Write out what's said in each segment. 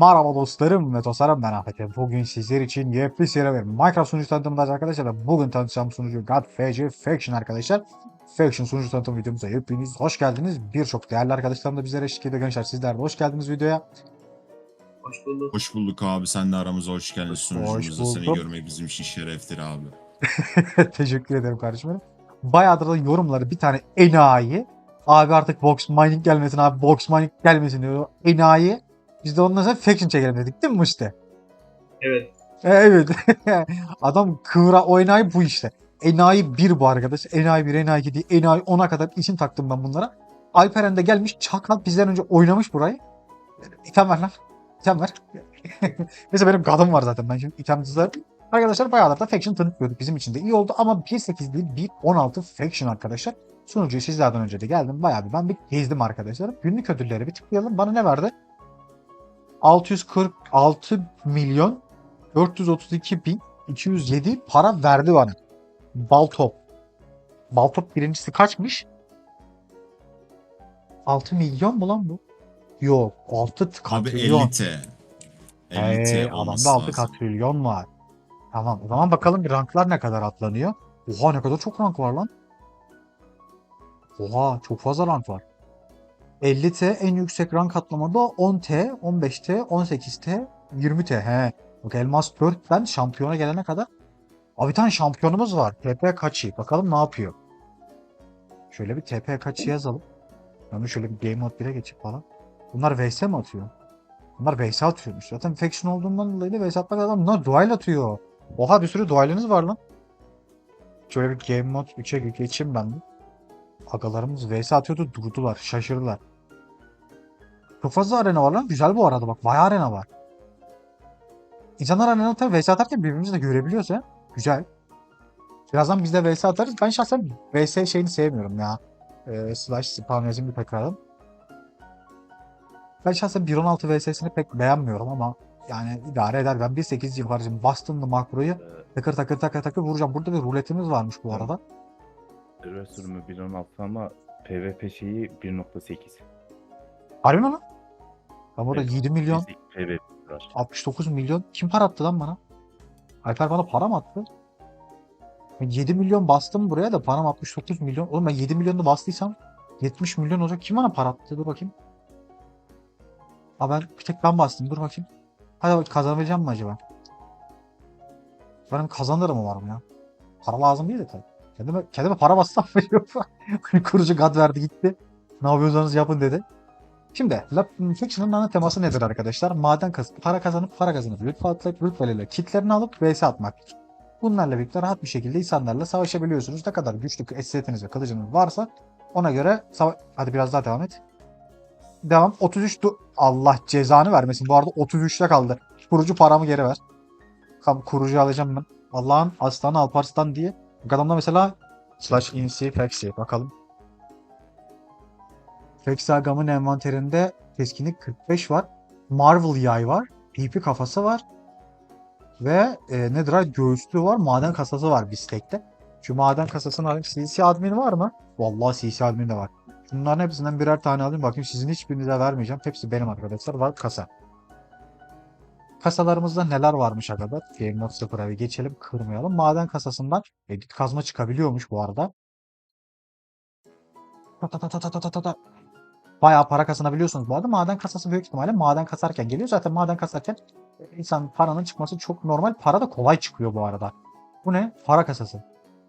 Merhaba dostlarım ve dostlarım ben Ahmet. Bugün sizler için yepyeni seri bir Minecraft sunucu tanıtımındayız arkadaşlar. Ve bugün tanıtacağım sunucu GodFC Faction arkadaşlar. Faction sunucu tanıtım videomuza hepiniz hoş geldiniz. Birçok değerli arkadaşlarım da bizlere eşlik ediyor gençler. Sizler de hoş geldiniz videoya. Hoş bulduk. Hoş bulduk abi. Sen de aramıza hoş geldin. Sunucumuzda seni bulduk. görmek bizim için şereftir abi. Teşekkür ederim kardeşim. Bayağıdır da yorumları bir tane enayi. Abi artık box mining gelmesin abi box mining gelmesin diyor. Enayi. Biz de ondan sonra faction çekelim dedik değil mi işte? Evet. E, Evet. Adam kıvra o enayi bu işte. Enayi 1 bu arkadaş. Enayi 1, enayi 2 diye enayi 10'a kadar isim taktım ben bunlara. Alperen de gelmiş çakal bizden önce oynamış burayı. İtem ver lan. İtem ver. Mesela benim gadım var zaten ben şimdi itemcizler. Arkadaşlar bayağıdır da faction tanıtmıyorduk. Bizim için de iyi oldu ama 1.8 değil 1.16 faction arkadaşlar. Sunucuyu sizlerden önce de geldim. Bayağı bir ben bir gezdim arkadaşlar. Günlük ödülleri bir tıklayalım. Bana ne verdi? 646 milyon 432 bin 207 para verdi bana. Baltop. Baltop birincisi kaçmış? 6 milyon mu lan bu? Yok. 6 Abi katrilyon. 50 T. 50 T Ee, adamda 6 lazım. katrilyon var. Tamam. O zaman bakalım bir ranklar ne kadar atlanıyor. Oha ne kadar çok rank var lan. Oha çok fazla rank var. 50T en yüksek rank atlamada 10T, 15T, 18T, 20T. He. Bak Elmas 4'ten şampiyona gelene kadar. Abi tane şampiyonumuz var. TP kaçı. Bakalım ne yapıyor. Şöyle bir TP kaçı yazalım. De şöyle bir game mode 1'e geçip falan. Bunlar VS mi atıyor? Bunlar VS atıyormuş. Zaten faction olduğundan dolayı da VS atmak adam bunlar duel atıyor. Oha bir sürü dueliniz var lan. Şöyle bir game mode 3'e geçeyim ben de. Agalarımız VS atıyordu durdular. Şaşırdılar. Çok fazla arena var lan. Güzel bu arada bak. Bayağı arena var. İnsanlar arena tabii VS atarken birbirimizi de görebiliyoruz ya. Güzel. Birazdan biz de VS atarız. Ben şahsen VS şeyini sevmiyorum ya. Ee, slash spam yazayım bir tekrardan. Ben şahsen 1.16 VS'sini pek beğenmiyorum ama yani idare eder. Ben 1.8 yaparım. Bastım mı makroyu takır takır takır takır vuracağım. Burada bir ruletimiz varmış bu arada. Server sürümü 1.16 ama PvP şeyi 1.8. Harbi mi lan? Ben burada Evet. 7 milyon, PvP var. 69 milyon. Kim para attı lan bana? Alper bana para mı attı? Ben 7 milyon bastım buraya da param 69 milyon. Oğlum ben 7 milyonu bastıysam 70 milyon olacak. Kim bana para attı? Dur bakayım. Aa ben bir tek ben bastım. Dur bakayım. Hadi bak kazanabileceğim mi acaba? Benim kazanırım umarım ya. Para lazım değil de tabii. Kendime, kendime para bassam veriyor. Kurucu gad verdi gitti. Ne yapıyorsanız yapın dedi. Şimdi Fiction'ın ana teması nedir arkadaşlar? Maden kazıp, para kazanıp para kazanıp rütbe atlayıp rütbelerle kitlerini alıp vs atmaktır. Bunlarla birlikte rahat bir şekilde insanlarla savaşabiliyorsunuz. Ne kadar güçlü estetiniz ve kılıcınız varsa ona göre Hadi biraz daha devam et. Devam. 33 du- Allah cezanı vermesin. Bu arada 33'te kaldı. Kurucu paramı geri ver. Kurucu alacağım ben. Allah'ın aslanı Alparslan diye. Adamda mesela slash insi faxi bakalım. Hexagam'ın envanterinde keskinlik 45 var. Marvel yay var. PP kafası var. Ve e, nedir ha? Göğüslü var. Maden kasası var Bistek'te. Şu maden kasasını alayım. CC admin var mı? Vallahi CC admin de var. Bunların hepsinden birer tane alayım. Bakayım sizin hiçbirinize vermeyeceğim. Hepsi benim arkadaşlar. Var kasa. Kasalarımızda neler varmış arkadaşlar? Game Note 0'a bir geçelim. Kırmayalım. Maden kasasından edit kazma çıkabiliyormuş bu arada. Ta ta ta ta ta ta ta. Bayağı para kazanabiliyorsunuz bu arada. Maden kasası büyük ihtimalle maden kasarken geliyor. Zaten maden kasarken insan paranın çıkması çok normal. Para da kolay çıkıyor bu arada. Bu ne? Para kasası.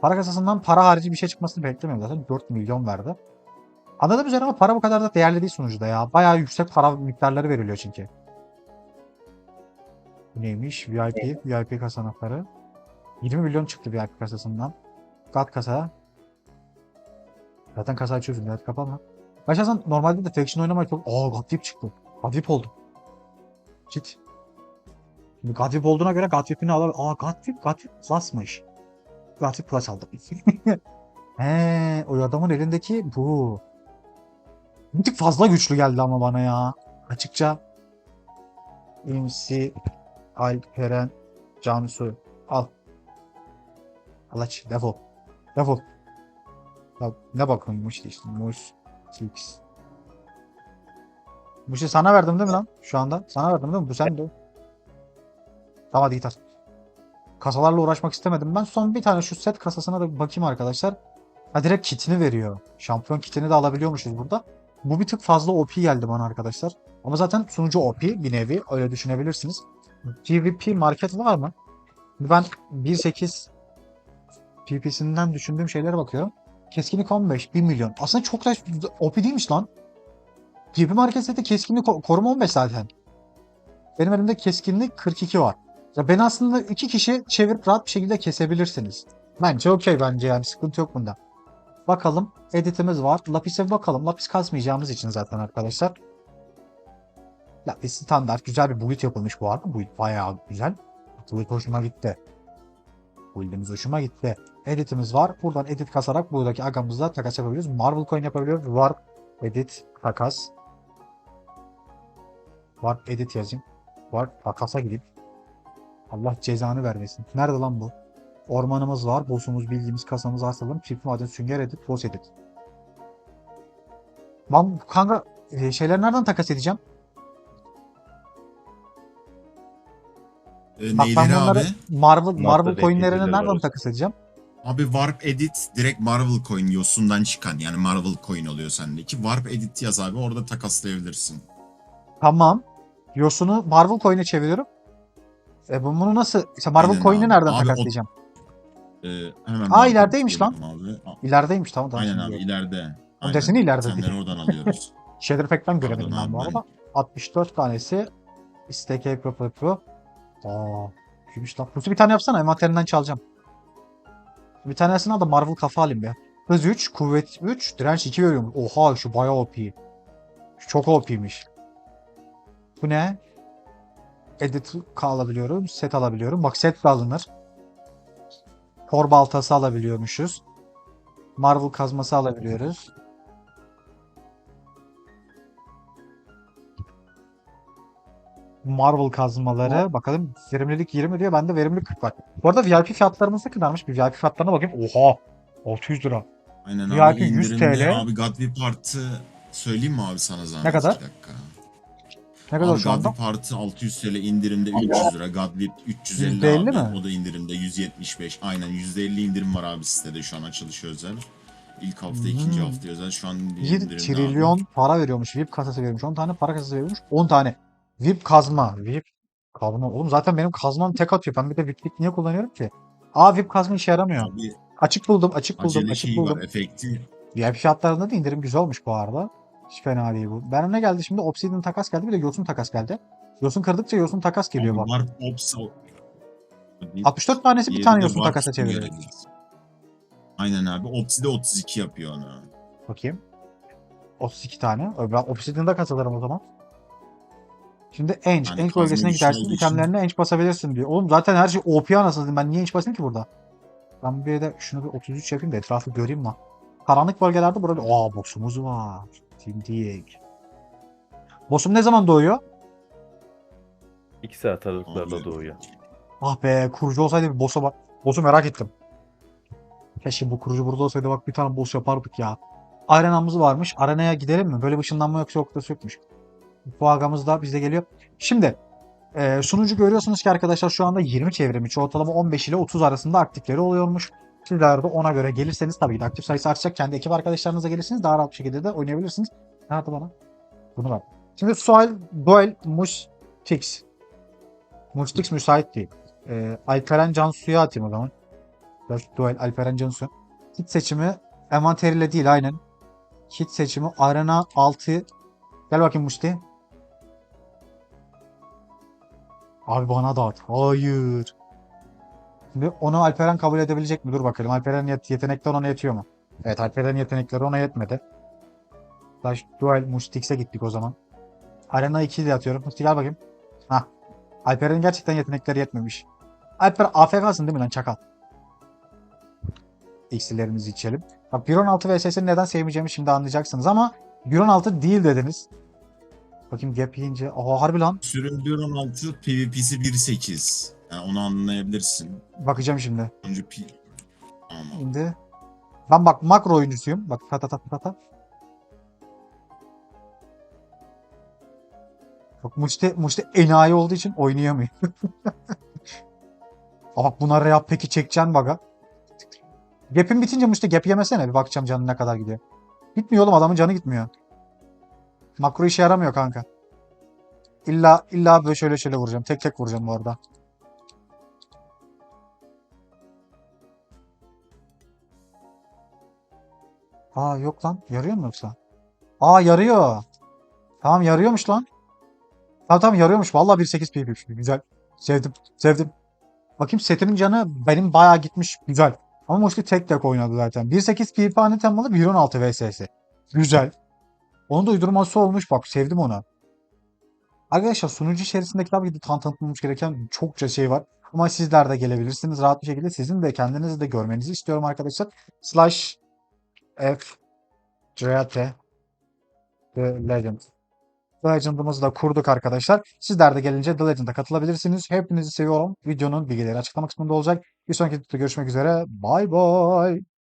Para kasasından para harici bir şey çıkmasını beklemiyorum zaten. 4 milyon verdi. Anladığım üzere ama para bu kadar da değerli değil sonuçta ya. Bayağı yüksek para miktarları veriliyor çünkü. Neymiş? VIP, VIP kasa anahtarı. 20 milyon çıktı VIP kasasından. Kat kasa. Zaten kasa açıyorsun. Evet kapama. Başlarsan normalde de faction oynamak çok... Aa Godwip çıktı. Godwip oldu. Git. Şimdi Godwip olduğuna göre Godwip'ini al. Aa Godwip, Godwip Plus'mış. Godwip Plus aldım. He, o adamın elindeki bu. Bir tık fazla güçlü geldi ama bana ya. Açıkça. İmsi Alperen Cansu. Al. Alaç defol. Defol. Ne bakıyormuş işte, işte. Moose. 8. Bu şey sana verdim değil mi lan? Şu anda sana verdim değil mi? Bu sende. Tamam hadi gitar. Kasalarla uğraşmak istemedim. Ben son bir tane şu set kasasına da bakayım arkadaşlar. Ha direkt kitini veriyor. Şampiyon kitini de alabiliyormuşuz burada. Bu bir tık fazla OP geldi bana arkadaşlar. Ama zaten sunucu OP bir nevi öyle düşünebilirsiniz. PvP market var mı? Ben 1.8 PP'sinden düşündüğüm şeylere bakıyorum. Keskinlik 15, 1 milyon. Aslında çok da OP değilmiş lan. PvP market seti keskinlik ko- koruma 15 zaten. Benim elimde keskinlik 42 var. Ya ben aslında iki kişi çevirip rahat bir şekilde kesebilirsiniz. Bence okey bence yani sıkıntı yok bunda. Bakalım editimiz var. Lapis'e bakalım. Lapis kasmayacağımız için zaten arkadaşlar. Lapis standart güzel bir build yapılmış bu arada. Build bayağı güzel. Build hoşuma gitti. Build'imiz hoşuma gitti. Editimiz var. Buradan edit kasarak buradaki agamızla takas yapabiliyoruz. Marvel coin yapabiliyoruz. Warp, edit, takas. Warp, edit yazayım. Warp, takasa gideyim. Allah cezanı vermesin. Nerede lan bu? Ormanımız var. Boss'umuz bildiğimiz kasamız arsalım. Çift maden sünger edit. Boss edit. Ben kanka e, şeyleri nereden takas edeceğim? Ee, Bak ben neyleri bunları abi? Marvel, Marvel coinlerini nereden takas edeceğim? Abi Warp Edit direkt Marvel Coin yosundan çıkan yani Marvel Coin oluyor sendeki. Warp Edit yaz abi orada takaslayabilirsin. Tamam. Yosun'u Marvel coin'e çeviriyorum. E bunu nasıl? İşte Marvel Aynen coin'i abi. nereden Abi o- takaslayacağım? Ee, hemen Aa, Marvel ilerideymiş lan. söylüyorum Abi. İlerideymiş tamam tamam. Aynen şimdi abi ileride. Deseni ileride Senleri değil. oradan alıyoruz. Shader Pack'ten göremedim Pardon ben bu abi, arada. 64 tanesi. Stack Pro Pro Pro. Aa, gümüş lan. Kutu bir tane yapsana envanterinden çalacağım. Bir tanesini al da Marvel kafa alayım be. Hız 3, kuvvet 3, direnç 2 veriyormuş. Oha şu bayağı OP. Şu çok OP'miş. Bu ne? Edit alabiliyorum, set alabiliyorum. Bak set de alınır. Thor baltası alabiliyormuşuz. Marvel kazması alabiliyoruz. Marvel kazmaları. Bakalım verimlilik 20 diyor. Bende verimlilik 40 var. Bu arada VIP fiyatlarımız ne kadarmış? Bir VIP fiyatlarına bakayım. Oha! 600 lira. Aynen VIP abi 100 indirimde TL. abi God Whip Artı söyleyeyim mi abi sana zahmet? Ne kadar? Bir dakika. Ne kadar Abi şu anda? Whip Artı 600 TL indirimde 300 lira. God Whip 350 %50 abi. mi? O da indirimde 175. Aynen %50 indirim var abi sitede şu an açılış özel. İlk hafta, ikinci Hmm. hafta özel. Şu an 1 indirimde trilyon abi. para veriyormuş. VIP kasası veriyormuş. 10 tane para kasası veriyormuş. 10 tane. VIP kazma. VIP kazma. Oğlum zaten benim kazmam tek atıyor. Ben bir de VIP'lik niye kullanıyorum ki? Aa VIP kazma işe yaramıyor. Abi Açık buldum, açık buldum, acele açık şeyi buldum. var, efekti. VIP fiyatlarında da indirim güzel olmuş bu arada. Hiç fena değil bu. Ben ne geldi şimdi? Obsidian takas geldi bir de Yosun takas geldi. Yosun kırdıkça Yosun takas geliyor bak. Warp Ops 64 tanesi bir tane Yosun takasa çeviriyor. Aynen abi. Opsi de 32 yapıyor onu. Bakayım. 32 tane. Ö, Ben Obsidian'da katılırım o zaman. Şimdi Ench. Yani kazma bölgesine gidersin. itemlerine Ench basabilirsin diyor. Oğlum zaten her şey OP anasını. Ben niye Ench basayım ki burada? Ben bir de şunu bir 33 yapayım da etrafı göreyim lan. Karanlık bölgelerde burada... Aa boss'umuz var. Tindik. Boss'um ne zaman doğuyor? 2 saat aralıklarla doğuyor. Ah be kurucu olsaydı bir boss'a bak. Boss'u merak ettim. Keşke bu kurucu burada olsaydı bak bir tane boss yapardık ya. Arenamız varmış. Arenaya gidelim mi? Böyle bir ışınlanma yoksa yok da yokmuş. Bu agamız da bize geliyor. Şimdi e, sunucu görüyorsunuz ki arkadaşlar şu anda 20 çevrimi. Ortalama 15 ile 30 arasında aktifleri oluyormuş. Sizler de ona göre gelirseniz tabii ki aktif sayısı artacak. Kendi ekip arkadaşlarınıza gelirsiniz. Daha rahat bir şekilde de oynayabilirsiniz. Ne yaptı bana? Bunu ver. Şimdi Sual Duel Mustix. Mustix müsait değil. E, Alperen Cansu'ya atayım o zaman. Duel Alperen Cansu. Kit seçimi envanteriyle değil aynen. Kit seçimi arena 6. Gel bakayım Musti. Abi bana dağıt. Hayır. Şimdi onu Alperen kabul edebilecek mi? Dur bakalım. Alperen'in yet- yetenekler ona yetiyor mu? Evet Alperen'in yetenekleri ona yetmedi. Slash Duel Mustix'e gittik o zaman. Arena 2 de atıyorum. Musti gel bakayım. Hah. Alperen'in gerçekten yetenekleri yetmemiş. Alper AFK'sın değil mi lan çakal? Eksilerimizi içelim. Bak 1.16 VSS'ini neden sevmeyeceğimi şimdi anlayacaksınız ama 1.16 değil dediniz. Bakayım gap yiyince. Aha harbi lan. Sürüm 1.16 PvP'si 1.8. Yani onu anlayabilirsin. Bakacağım şimdi. Önce P... Tamam. Şimdi. Ben bak makro oyuncusuyum. Bak ta ta ta ta ta. Bak Musti, Musti enayi olduğu için oynayamıyor. Ama bak buna rap peki çekeceksin baga. Gap'in bitince Musti gap yemesene bir bakacağım canı ne kadar gidiyor. Gitmiyor oğlum adamın canı gitmiyor. Makro işe yaramıyor kanka. İlla illa böyle şöyle şöyle vuracağım. Tek tek vuracağım bu arada. Aa yok lan. Yarıyor mu yoksa? Aa yarıyor. Tamam yarıyormuş lan. Tamam tamam yarıyormuş. Vallahi 1.8 PvP şimdi. Güzel. Sevdim. Sevdim. Bakayım setinin canı benim bayağı gitmiş. Güzel. Ama Musti tek tek oynadı zaten. 1.8 PvP anı temalı 1.16 VSS. Güzel. Onun da uydurması olmuş bak. Sevdim onu. Arkadaşlar sunucu içerisindeki tabii ki de tan- tanıtılmış gereken çokça şey var. Ama sizler de gelebilirsiniz rahat bir şekilde. Sizin de kendinizi de görmenizi istiyorum arkadaşlar. Slash F Drate The Legend. The Legend'ımızı da kurduk arkadaşlar. Sizler de gelince The Legend'a katılabilirsiniz. Hepinizi seviyorum. Videonun bilgileri açıklama kısmında olacak. Bir sonraki videoda görüşmek üzere. Bye bye.